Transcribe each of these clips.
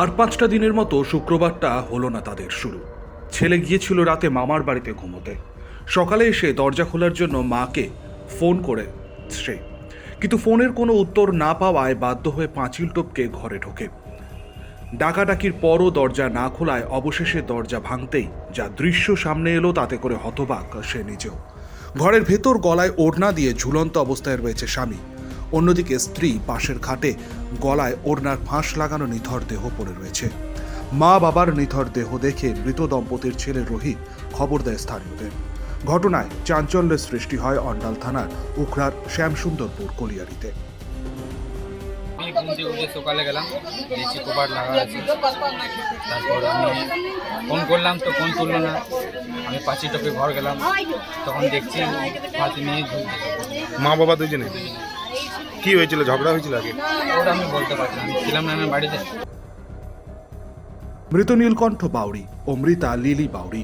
আর পাঁচটা দিনের মতো শুক্রবারটা হলো না তাদের শুরু। ছেলে গিয়েছিল রাতে মামার বাড়িতে ঘুমোতে। সকালে এসে দরজা খোলার জন্য মাকে ফোন করে সে। কিন্তু ফোনের কোনো উত্তর না পাওয়ায় বাধ্য হয়ে পাঁচিল টপকে ঘরে ঢোকে। ডাকাডাকির পরও দরজা না খোলায় অবশেষে দরজা ভাঙতেই যা দৃশ্য সামনে এলো তাতে করে হতবাক সে নিজেও। ঘরের ভেতর গলায় ওড়না দিয়ে ঝুলন্ত অবস্থায় রয়েছে স্বামী। অন্যদিকে স্ত্রী পাশের খাটে গলায় ওড়নার ফাঁস লাগানো নিথর দেহ পড়ে রয়েছে। মা বাবার নিথর দেহ দেখে মৃত দম্পতির ছেলে রোহিত খবর দেয় স্থানীয়দের। ঘটনায় চাঞ্চল্যের সৃষ্টি হয় অন্ডাল থানার উখড়ার শ্যামসুন্দরপুর কলিয়ারিতে। আমি ঘুম থেকে উঠে সকালে গেলাম দেখছি কপাট লাগা আছে। তারপর আমি ফোন করলাম তো ফোন তুললো না। আমি পাঁচি টপে ঘর গেলাম তখন দেখছি হাতে নিয়ে মা বাবা দুজনে। কি হয়েছিল? ঝগড়া হয়েছিল আগে? ওটা আমি বলতে পারছি না। ছিলাম না আমার বাড়িতে মৃত নীলকণ্ঠ বাউরি ও মৃতা লিলি বাউরি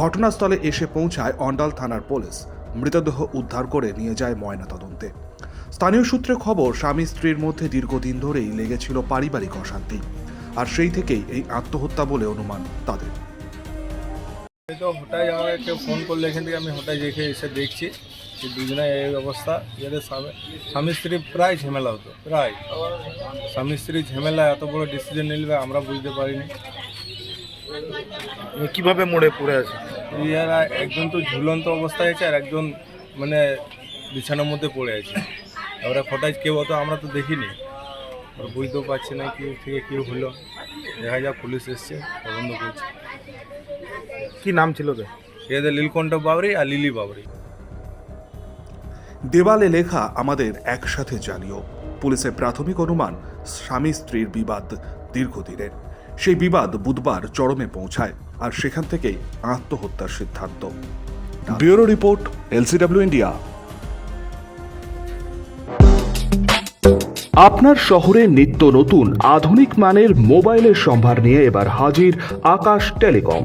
ঘটনাস্থলে এসে পৌঁছায় অন্ডাল থানার পুলিশ। মৃতদেহ উদ্ধার করে নিয়ে যায় ময়নাতদন্তে। স্থানীয় সূত্রে খবর স্বামী স্ত্রীর মধ্যে দীর্ঘদিন ধরেই লেগেছিল পারিবারিক অশান্তি। আর সেই থেকেই এই আত্মহত্যা বলে অনুমান তাদের। এই তো হঠাৎ আমাকে কেউ ফোন করলে এখান থেকে আমি হঠাৎ দেখে এসে দেখছি। যে দুজনে এই অবস্থা। এদের স্বামী স্বামী স্ত্রী প্রায় ঝামেলা হতো প্রায়। স্বামী স্ত্রী ঝামেলা এত বড় ডিসিশন নিলবে আমরা বুঝতে পারিনি। কীভাবে মোড়ে পড়ে আছে? এরা একজন তো ঝুলন্ত অবস্থায় আছে আর একজন মানে বিছানার মধ্যে পড়ে আছে। এবারে হঠাৎ কেউ অত আমরা তো দেখিনি। আর বুঝতেও পারছি না কি থেকে কী হলো। দেখা যাক পুলিশ এসছে তদন্ত করছে। কি নাম ছিল তো এদের লীলকণ্ঠ বাবরি আর লিলি বাবরি। দেওয়ালে লেখা আমাদের একসাথে জানিও পুলিশের প্রাথমিক অনুমান স্বামী স্ত্রীর বিবাদ দীর্ঘদিনের। সেই বিবাদ বুধবার চরমে পৌঁছায় আর সেখান থেকেই আত্মহত্যার সিদ্ধান্ত। Bureau report LCW India. আপনার শহরে নিত্য নতুন আধুনিক মানের মোবাইলের সম্ভার নিয়ে এবার হাজির আকাশ টেলিকম।